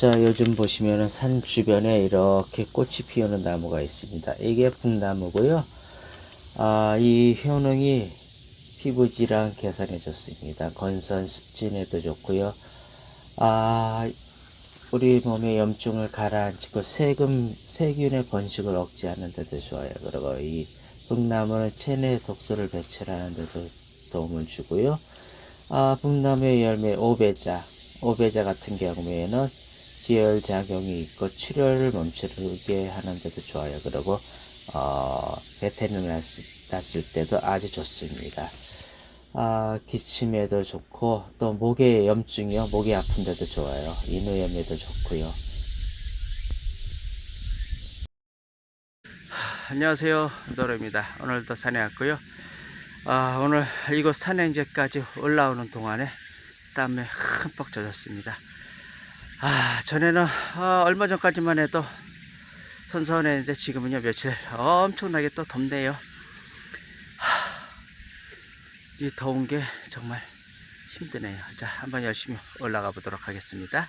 자, 요즘 보시면은 산 주변에 이렇게 꽃이 피우는 나무가 있습니다. 이게 북나무고요. 아, 이 효능이 피부 질환 개선에 좋습니다. 건선 습진에도 좋고요. 아, 우리 몸의 염증을 가라앉히고 세금, 세균의 번식을 억제하는 데도 좋아요. 그리고 이 북나무는 체내 독소를 배출하는 데도 도움을 주고요. 아, 북나무의 열매 오베자, 오베자 같은 경우에는 지혈 작용이 있고 출혈을 멈추게 하는 데도 좋아요. 그리고 어, 배태는 났을, 났을 때도 아주 좋습니다. 아, 기침에도 좋고 또 목에 염증이요. 목이 아픈 데도 좋아요. 인후염에도 좋고요. 안녕하세요. 노래입니다. 오늘도 산에 왔고요. 아, 오늘 이곳 산행제까지 올라오는 동안에 땀에 흠뻑 젖었습니다. 아, 전에는 아, 얼마 전까지만 해도 선선했는데 지금은요 며칠 엄청나게 또 덥네요. 하, 이 더운 게 정말 힘드네요. 자, 한번 열심히 올라가 보도록 하겠습니다.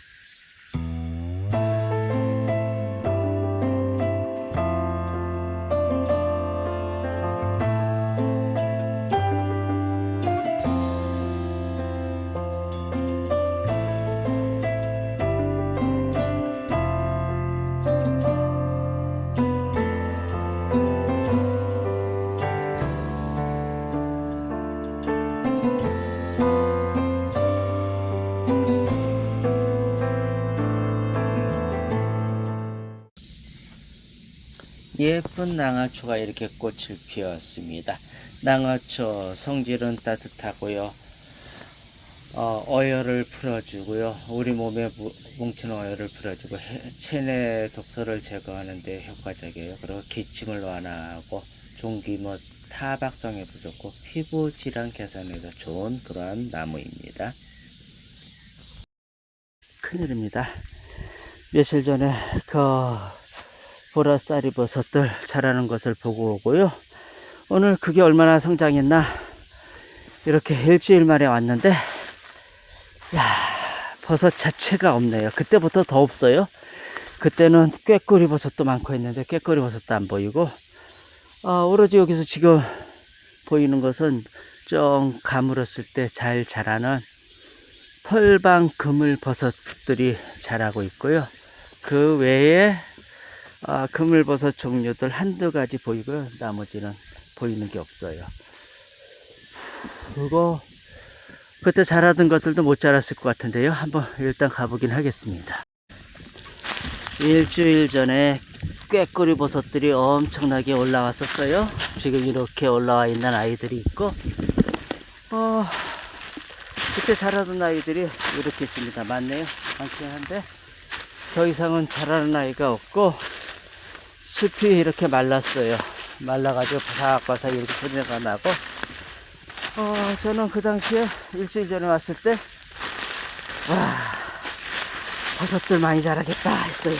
예쁜 낭아초가 이렇게 꽃을 피웠습니다. 낭아초 성질은 따뜻하고요. 어, 어혈을 풀어주고요. 우리 몸에 무- 뭉치는 어혈을 풀어주고 해- 체내 독소를 제거하는 데 효과적이에요. 그리고 기침을 완화하고 종기모 타박성에도 좋고 피부 질환 개선에도 좋은 그러한 나무입니다. 큰일입니다. 며칠 전에 그 보라 쌀이 버섯들 자라는 것을 보고 오고요. 오늘 그게 얼마나 성장했나 이렇게 일주일 만에 왔는데 야 버섯 자체가 없네요. 그때부터 더 없어요. 그때는 꾀꼬리 버섯도 많고 했는데 꾀꼬리 버섯도 안 보이고 어, 오로지 여기서 지금 보이는 것은 좀 가물었을 때 잘 자라는 털방 그물 버섯들이 자라고 있고요. 그 외에 아, 그물버섯 종류들 한두 가지 보이고요. 나머지는 보이는 게 없어요. 그리고 그때 자라던 것들도 못 자랐을 것 같은데요. 한번 일단 가보긴 하겠습니다. 일주일 전에 꾀꼬리 버섯들이 엄청나게 올라왔었어요. 지금 이렇게 올라와 있는 아이들이 있고, 어, 그때 자라던 아이들이 이렇게 있습니다. 많네요. 많긴 한데, 더 이상은 자라는 아이가 없고, 숲이 이렇게 말랐어요. 말라가지고 바삭바삭 이렇게 소리가 나고, 어, 저는 그 당시에 일주일 전에 왔을 때, 와, 버섯들 많이 자라겠다 했어요.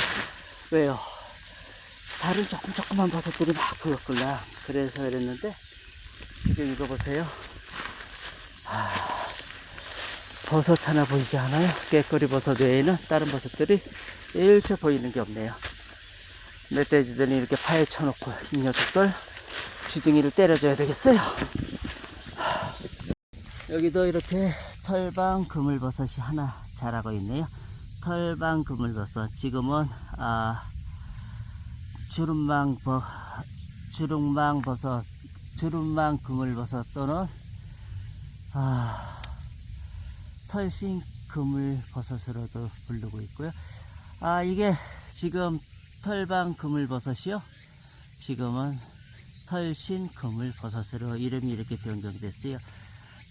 왜요? 다른 조금 조그만 버섯들이 막 보였구나. 그래서 그랬는데, 지금 이거 보세요. 아, 버섯 하나 보이지 않아요? 깨꼬리 버섯 외에는 다른 버섯들이 일체 보이는 게 없네요. 멧돼지들이 이렇게 파헤쳐놓고 이 녀석들 주둥이를 때려줘야 되겠어요. 여기도 이렇게 털방 그물버섯이 하나 자라고 있네요. 털방 그물버섯 지금은 아 주름망 버 주름망 버섯 주름망 그물버섯 또는 아 털신 그물버섯으로도 부르고 있고요. 아 이게 지금 털방 그물버섯이요. 지금은 털신 그물버섯으로 이름이 이렇게 변경됐어요.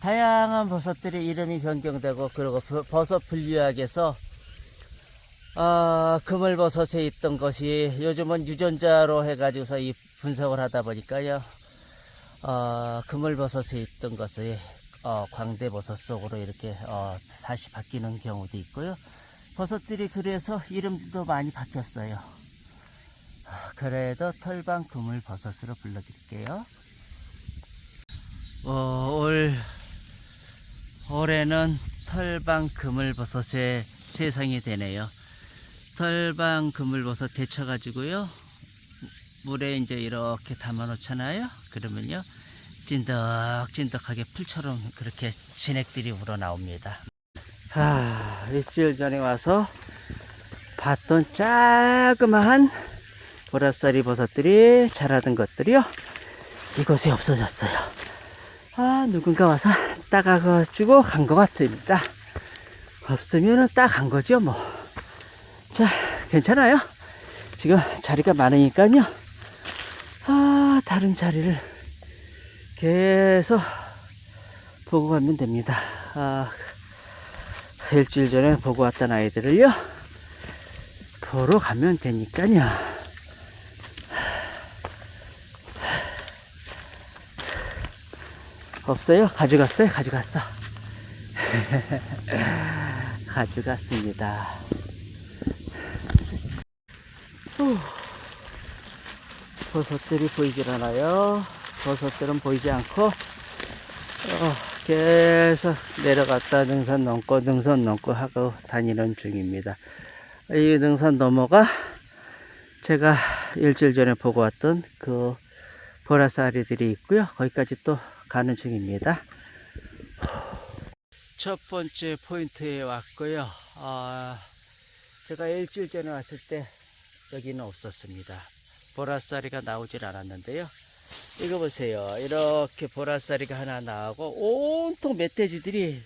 다양한 버섯들이 이름이 변경되고 그리고 버- 버섯 분류학에서 아, 그물버섯에 있던 것이 요즘은 유전자로 해가지고서 이 분석을 하다 보니까요. 어, 그물버섯에 있던 것이 어, 광대버섯 속으로 이렇게 어, 다시 바뀌는 경우도 있고요. 버섯들이 그래서 이름도 많이 바뀌었어요. 아, 그래도 털방 그물버섯으로 불러드릴게요. 어, 올 올해는 털방 그물버섯의 세상이 되네요. 설방 그물버섯 데쳐가지고요. 물에 이제 이렇게 담아 놓잖아요. 그러면요. 찐득찐득하게 풀처럼 그렇게 진액들이 우러나옵니다. 아, 일주일 전에 와서 봤던 자그마한 보라쌀이 버섯들이 자라던 것들이요. 이곳에 없어졌어요. 아, 누군가 와서 따가가지고 간 것 같습니다. 없으면은 딱간 거죠, 뭐. 자, 괜찮아요. 지금 자리가 많으니까요. 아, 다른 자리를 계속 보고 가면 됩니다. 아, 일주일 전에 보고 왔던 아이들을요. 보러 가면 되니까요. 없어요? 가져갔어요? 가져갔어. 가져갔습니다. 후. 버섯들이 보이질 않아요. 버섯들은 보이지 않고, 어, 계속 내려갔다 능선 넘고 능선 넘고 하고 다니는 중입니다. 이 능선 넘어가 제가 일주일 전에 보고 왔던 그 보라쌀이들이 있고요. 거기까지 또 가는 중입니다. 첫 번째 포인트에 왔고요. 아, 제가 일주일 전에 왔을 때 여기는 없었습니다. 보라쌀이가 나오질 않았는데요. 이거 보세요. 이렇게 보라쌀이가 하나 나오고 온통 멧돼지들이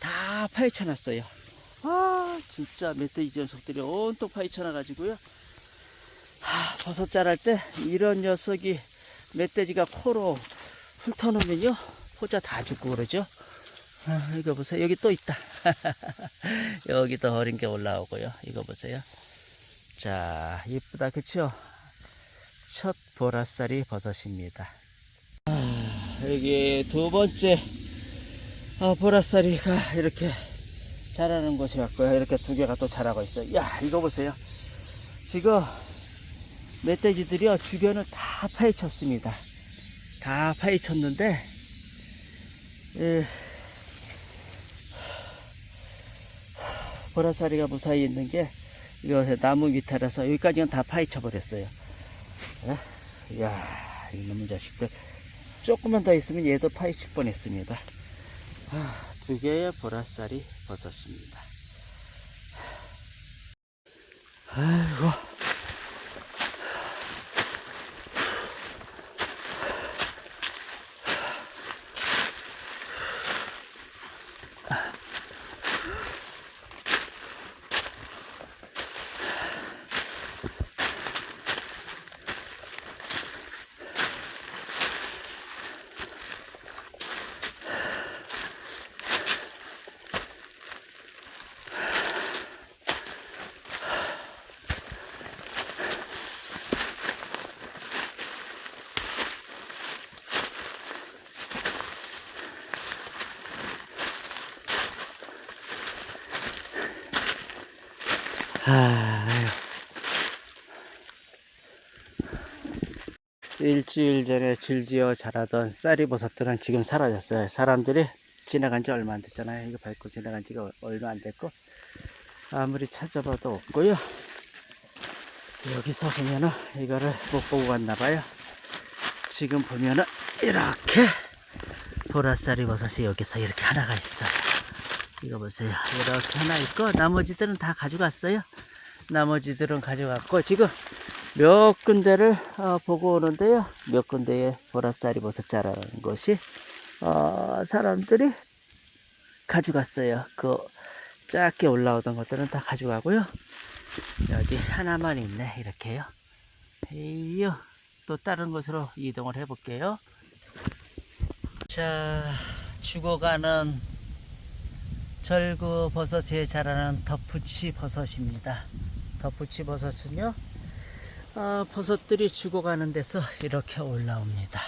다 파헤쳐 놨어요. 아, 진짜 멧돼지 녀석들이 온통 파헤쳐 놔가지고요. 하, 버섯 자랄 때 이런 녀석이 멧돼지가 코로 훑어놓으면요. 포자 다 죽고 그러죠. 아, 이거 보세요. 여기 또 있다. 여기도 어린 게 올라오고요. 이거 보세요. 자, 이쁘다. 그쵸? 첫 보라쌀이 버섯입니다. 아, 여기 두 번째 아, 보라쌀이가 이렇게 자라는 곳이 왔고요. 이렇게 두 개가 또 자라고 있어요. 야, 이거 보세요. 지금 멧돼지들이요 주변을 다 파헤쳤습니다. 다 파헤쳤는데 예, 보라쌀이가 무사히 있는 게 이거 나무 밑에라서 여기까지는 다 파헤쳐 버렸어요. 예? 이야 이놈의 자식들 조금만 더 있으면 얘도 파헤칠 뻔했습니다. 아, 두 개의 보라쌀이 벗었습니다. 아이고. 아유. 일주일 전에 줄지어 자라던 쌀이버섯들은 지금 사라졌어요. 사람들이 지나간 지 얼마 안 됐잖아요. 이거 밟고 지나간 지가 얼마 안 됐고, 아무리 찾아봐도 없고요. 여기서 보면은 이거를 못 보고 갔나 봐요. 지금 보면은 이렇게 보라쌀이 버섯이 여기서 이렇게 하나가 있어요. 이거 보세요. 이렇게 하나 있고 나머지들은 다 가져갔어요. 나머지들은 가져갔고 지금 몇 군데를 어, 보고 오는데요. 몇 군데에 보라쌀이 버섯 자라는 것이 어, 사람들이 가져갔어요. 그 작게 올라오던 것들은 다 가져가고요. 여기 하나만 있네. 이렇게요. 에이요. 또 다른 곳으로 이동을 해 볼게요. 자, 죽어가는 절구 버섯에 자라는 덮부치 버섯입니다. 덮부치 버섯은요, 어, 버섯들이 죽어가는 데서 이렇게 올라옵니다.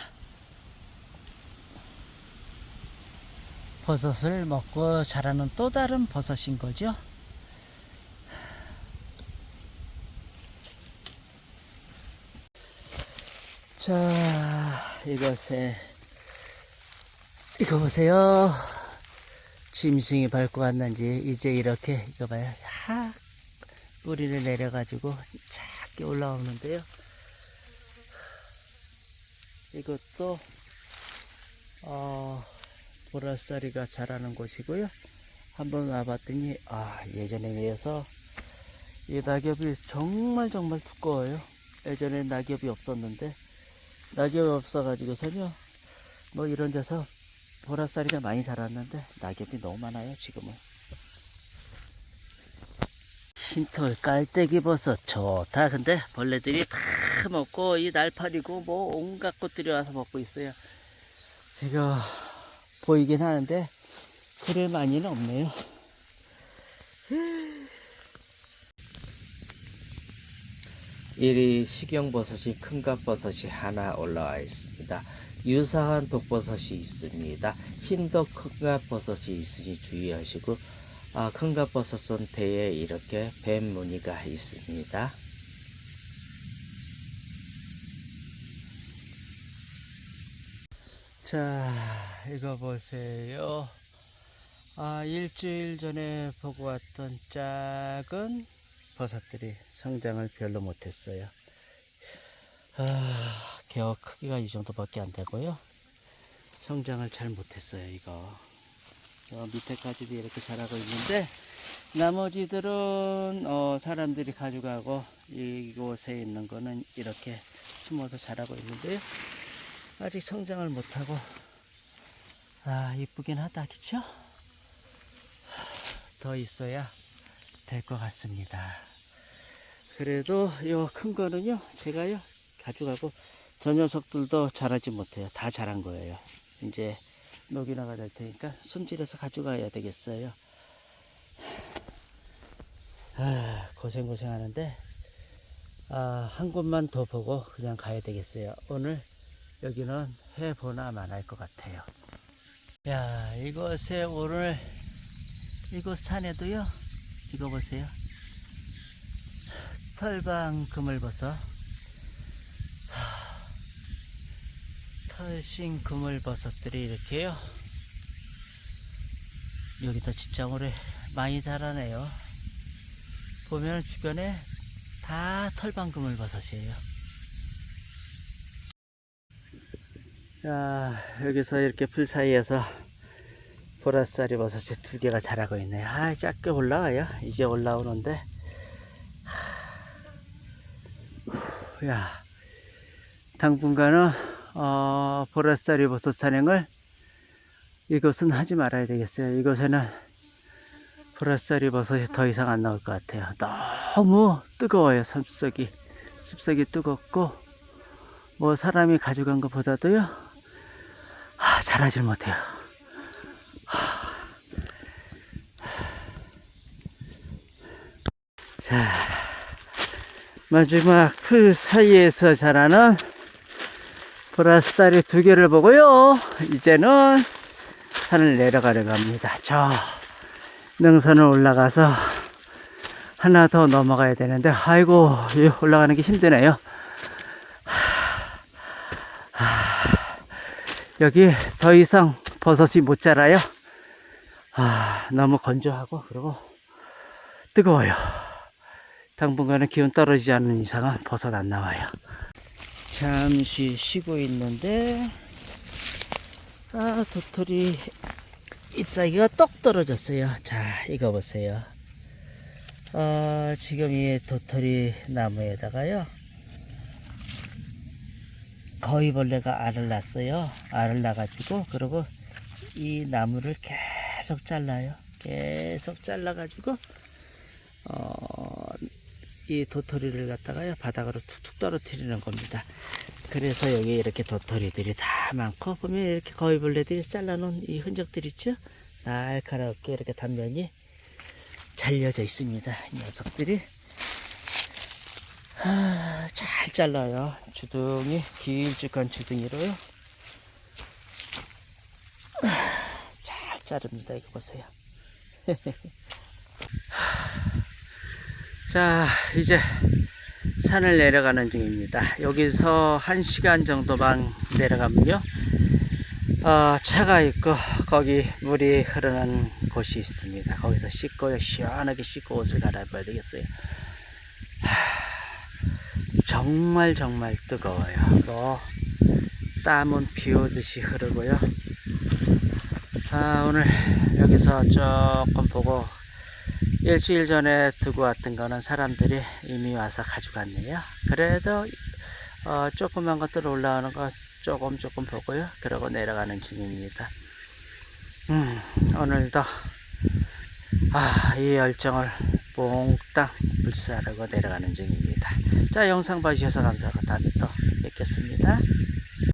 버섯을 먹고 자라는 또 다른 버섯인 거죠. 자, 이것에 이거 보세요. 짐승이 밟고 갔는지 이제 이렇게 이거 봐요. 하, 뿌리를 내려 가지고 작게 올라오는데요. 이것도 어, 보라쌀이가 자라는 곳이고요. 한번 와봤더니 아 예전에 비해서 이 낙엽이 정말 정말 두꺼워요. 예전에 낙엽이 없었는데 낙엽이 없어 가지고서요 뭐 이런 데서 보라쌀이가 많이 자랐는데 낙엽이 너무 많아요 지금은. 흰털 깔때기 버섯 좋다. 근데 벌레들이 다 먹고 이 날파리고 뭐 온갖 것들이 와서 먹고 있어요. 지금 보이긴 하는데 그래 많이는 없네요. 이리 식용버섯이 큰갑버섯이 하나 올라와 있습니다. 유사한 독버섯이 있습니다. 흰독 큰갑버섯이 있으니 주의하시고 아, 큰갑버섯은 대에 이렇게 뱀 무늬가 있습니다. 자, 이거 보세요. 아, 일주일 전에 보고 왔던 작은 버섯들이 성장을 별로 못했어요. 아, 겨우 크기가 이 정도밖에 안 되고요. 성장을 잘 못했어요, 이거. 저 밑에까지도 이렇게 자라고 있는데, 나머지들은, 어, 사람들이 가져가고, 이곳에 있는 거는 이렇게 숨어서 자라고 있는데요. 아직 성장을 못하고 아 이쁘긴 하다 그쵸? 더 있어야 될 것 같습니다 그래도 요 큰 거는요 제가요 가져가고 저 녀석들도 자라지 못해요 다 자란 거예요 이제 녹이 나가 될 테니까 손질해서 가져가야 되겠어요 아 고생 고생 하는데 아, 한 곳만 더 보고 그냥 가야 되겠어요 오늘 여기는 해보나 만 할 것 같아요. 야, 이곳에 오늘 이곳 산에도요. 이거 보세요. 털방 그물버섯, 털신 그물버섯들이 이렇게요. 진짜 오래 많이 자라네요. 보면 주변에 다 털방 그물버섯이에요. 자, 여기서 이렇게 풀 사이에서 보라쌀이 버섯이 두 개가 자라고 있네요. 아, 작게 올라와요. 이제 올라오는데. 후, 야, 당분간은, 어, 보라쌀이 버섯 산행을 이것은 하지 말아야 되겠어요. 이곳에는 보라쌀이 버섯이 더 이상 안 나올 것 같아요. 너무 뜨거워요. 습속이. 습속이 뜨겁고, 뭐 사람이 가져간 것보다도요, 아, 잘하질 못해요. 자, 마지막 풀 사이에서 자라는 보라쌀이 두 개를 보고요. 이제는 산을 내려가려고 합니다. 저 능선을 올라가서 하나 더 넘어가야 되는데, 아이고, 이 올라가는 게 힘드네요. 여기 더 이상 버섯이 못 자라요. 아, 너무 건조하고, 그리고 뜨거워요. 당분간은 기온 떨어지지 않는 이상은 버섯 안 나와요. 잠시 쉬고 있는데, 아, 도토리 잎사귀가 떡 떨어졌어요. 자, 이거 보세요. 어, 지금 이 도토리 나무에다가요. 거위벌레가 알을 낳았어요. 알을 낳아가지고 그리고 이 나무를 계속 잘라요. 계속 잘라가지고 어, 이 도토리를 갖다가요 바닥으로 툭툭 떨어뜨리는 겁니다. 그래서 여기 이렇게 도토리들이 다 많고 보면 이렇게 거위벌레들이 잘라놓은 이 흔적들 있죠? 날카롭게 이렇게 단면이 잘려져 있습니다. 이 녀석들이 아, 잘 잘라요. 주둥이 길쭉한 주둥이로요. 아, 잘 자릅니다. 이거 보세요. 자, 이제 산을 내려가는 중입니다. 여기서 한 시간 정도만 내려가면요. 어, 차가 있고 거기 물이 흐르는 곳이 있습니다. 거기서 씻고요. 시원하게 씻고 옷을 갈아입어야 되겠어요. 정말 정말 뜨거워요. 또 땀은 비 오듯이 흐르고요. 아, 오늘 여기서 조금 보고 일주일 전에 두고 왔던 거는 사람들이 이미 와서 가져갔네요. 그래도 어, 조그만 것들 올라오는 거 조금 조금 보고요. 그러고 내려가는 중입니다. 음, 오늘도 아, 이 열정을 몽땅 불사르고 내려가는 중입니다. 자, 영상 봐주셔서 감사하고 다음에 또 뵙겠습니다.